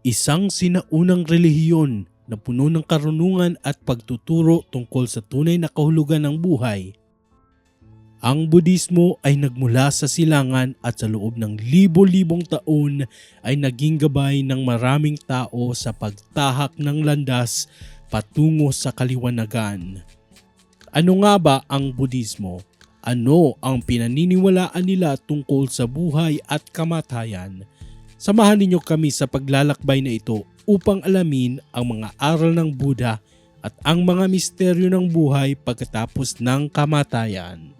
isang sinaunang relihiyon na puno ng karunungan at pagtuturo tungkol sa tunay na kahulugan ng buhay. Ang Budismo ay nagmula sa silangan at sa loob ng libo-libong taon ay naging gabay ng maraming tao sa pagtahak ng landas patungo sa kaliwanagan. Ano nga ba ang Budismo? Ano ang pinaniniwalaan nila tungkol sa buhay at kamatayan? Samahan ninyo kami sa paglalakbay na ito upang alamin ang mga aral ng Buddha at ang mga misteryo ng buhay pagkatapos ng kamatayan.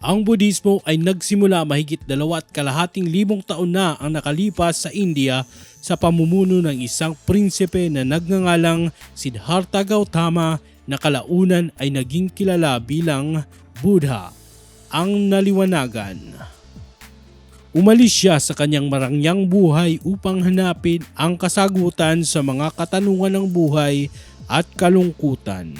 Ang Budismo ay nagsimula mahigit dalawa at kalahating libong taon na ang nakalipas sa India sa pamumuno ng isang prinsipe na nagngangalang Siddhartha Gautama na kalaunan ay naging kilala bilang Buddha, ang naliwanagan. Umalis siya sa kanyang marangyang buhay upang hanapin ang kasagutan sa mga katanungan ng buhay at kalungkutan.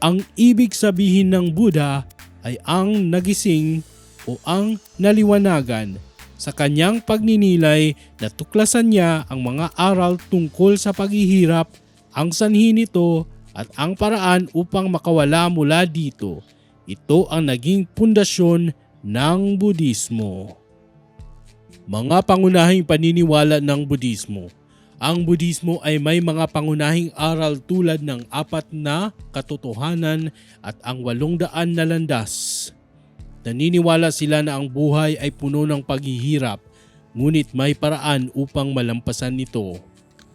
Ang ibig sabihin ng Buddha ay ang nagising o ang naliwanagan. Sa kanyang pagninilay, natuklasan niya ang mga aral tungkol sa paghihirap, ang sanhi nito at ang paraan upang makawala mula dito. Ito ang naging pundasyon ng Budismo. Mga pangunahing paniniwala ng Budismo ang Budismo ay may mga pangunahing aral tulad ng apat na katotohanan at ang walong daan na landas. Naniniwala sila na ang buhay ay puno ng paghihirap, ngunit may paraan upang malampasan nito.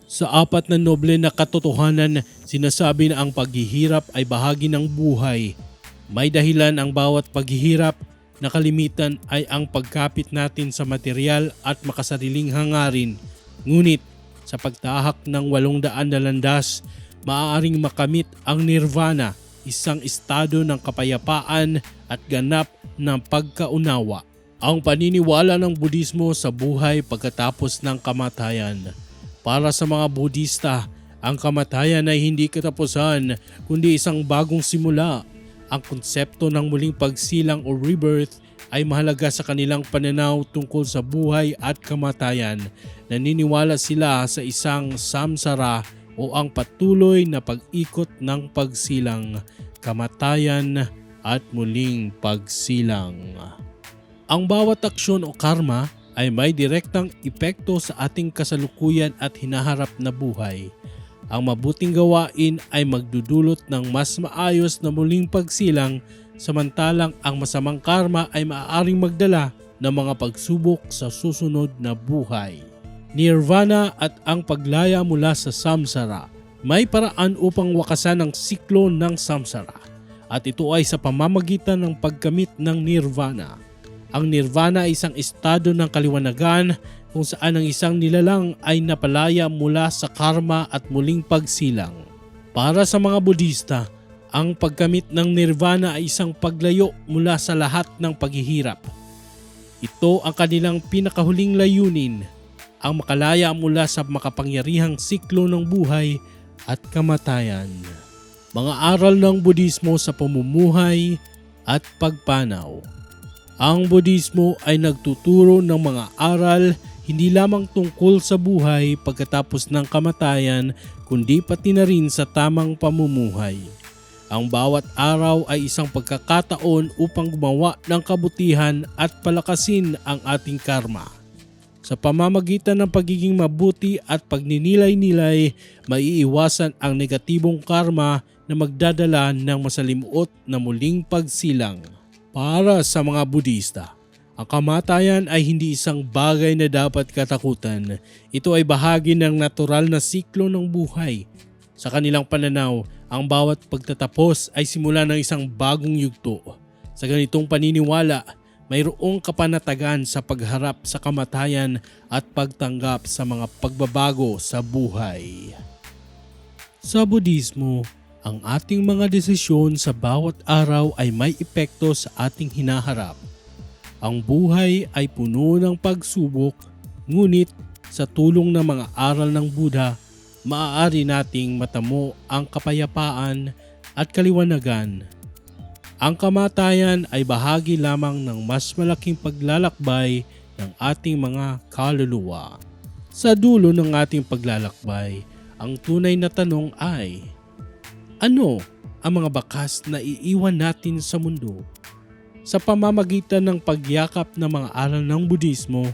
Sa apat na noble na katotohanan, sinasabi na ang paghihirap ay bahagi ng buhay. May dahilan ang bawat paghihirap na kalimitan ay ang pagkapit natin sa material at makasariling hangarin. Ngunit sa pagtahak ng walong daan na landas, maaaring makamit ang nirvana, isang estado ng kapayapaan at ganap ng pagkaunawa. Ang paniniwala ng Budismo sa buhay pagkatapos ng kamatayan. Para sa mga Budista, ang kamatayan ay hindi katapusan kundi isang bagong simula. Ang konsepto ng muling pagsilang o rebirth ay mahalaga sa kanilang pananaw tungkol sa buhay at kamatayan. Naniniwala sila sa isang samsara o ang patuloy na pag-ikot ng pagsilang, kamatayan at muling pagsilang. Ang bawat aksyon o karma ay may direktang epekto sa ating kasalukuyan at hinaharap na buhay. Ang mabuting gawain ay magdudulot ng mas maayos na muling pagsilang samantalang ang masamang karma ay maaaring magdala ng mga pagsubok sa susunod na buhay. Nirvana at ang paglaya mula sa samsara. May paraan upang wakasan ang siklo ng samsara at ito ay sa pamamagitan ng pagkamit ng nirvana. Ang nirvana ay isang estado ng kaliwanagan kung saan ang isang nilalang ay napalaya mula sa karma at muling pagsilang. Para sa mga Budista, ang pagkamit ng nirvana ay isang paglayo mula sa lahat ng paghihirap. Ito ang kanilang pinakahuling layunin, ang makalaya mula sa makapangyarihang siklo ng buhay at kamatayan. Mga aral ng Budismo sa pamumuhay at pagpanaw. Ang Budismo ay nagtuturo ng mga aral hindi lamang tungkol sa buhay pagkatapos ng kamatayan kundi pati na rin sa tamang pamumuhay. Ang bawat araw ay isang pagkakataon upang gumawa ng kabutihan at palakasin ang ating karma. Sa pamamagitan ng pagiging mabuti at pagninilay-nilay, maiiwasan ang negatibong karma na magdadala ng masalimuot na muling pagsilang. Para sa mga Budista, ang kamatayan ay hindi isang bagay na dapat katakutan. Ito ay bahagi ng natural na siklo ng buhay. Sa kanilang pananaw, ang bawat pagtatapos ay simula ng isang bagong yugto. Sa ganitong paniniwala, mayroong kapanatagan sa pagharap sa kamatayan at pagtanggap sa mga pagbabago sa buhay. Sa Budismo, ang ating mga desisyon sa bawat araw ay may epekto sa ating hinaharap. Ang buhay ay puno ng pagsubok, ngunit sa tulong ng mga aral ng Buddha, maaari nating matamo ang kapayapaan at kaliwanagan. Ang kamatayan ay bahagi lamang ng mas malaking paglalakbay ng ating mga kaluluwa. Sa dulo ng ating paglalakbay, ang tunay na tanong ay, ano ang mga bakas na iiwan natin sa mundo? Sa pamamagitan ng pagyakap ng mga aral ng Budismo,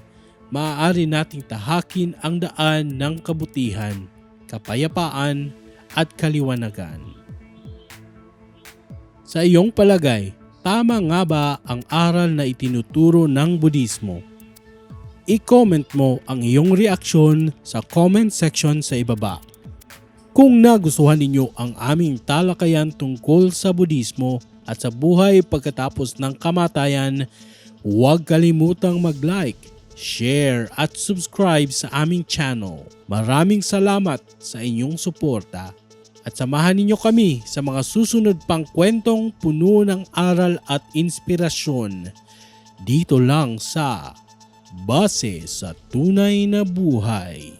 maaari nating tahakin ang daan ng kabutihan, kapayapaan at kaliwanagan. Sa iyong palagay, tama nga ba ang aral na itinuturo ng Budismo? I-comment mo ang iyong reaksyon sa comment section sa ibaba. Kung nagustuhan ninyo ang aming talakayan tungkol sa Budismo at sa buhay pagkatapos ng kamatayan, huwag kalimutang mag-like, share at subscribe sa aming channel. Maraming salamat sa inyong suporta at samahan ninyo kami sa mga susunod pang kwentong puno ng aral at inspirasyon dito lang sa Base sa Tunay na Buhay.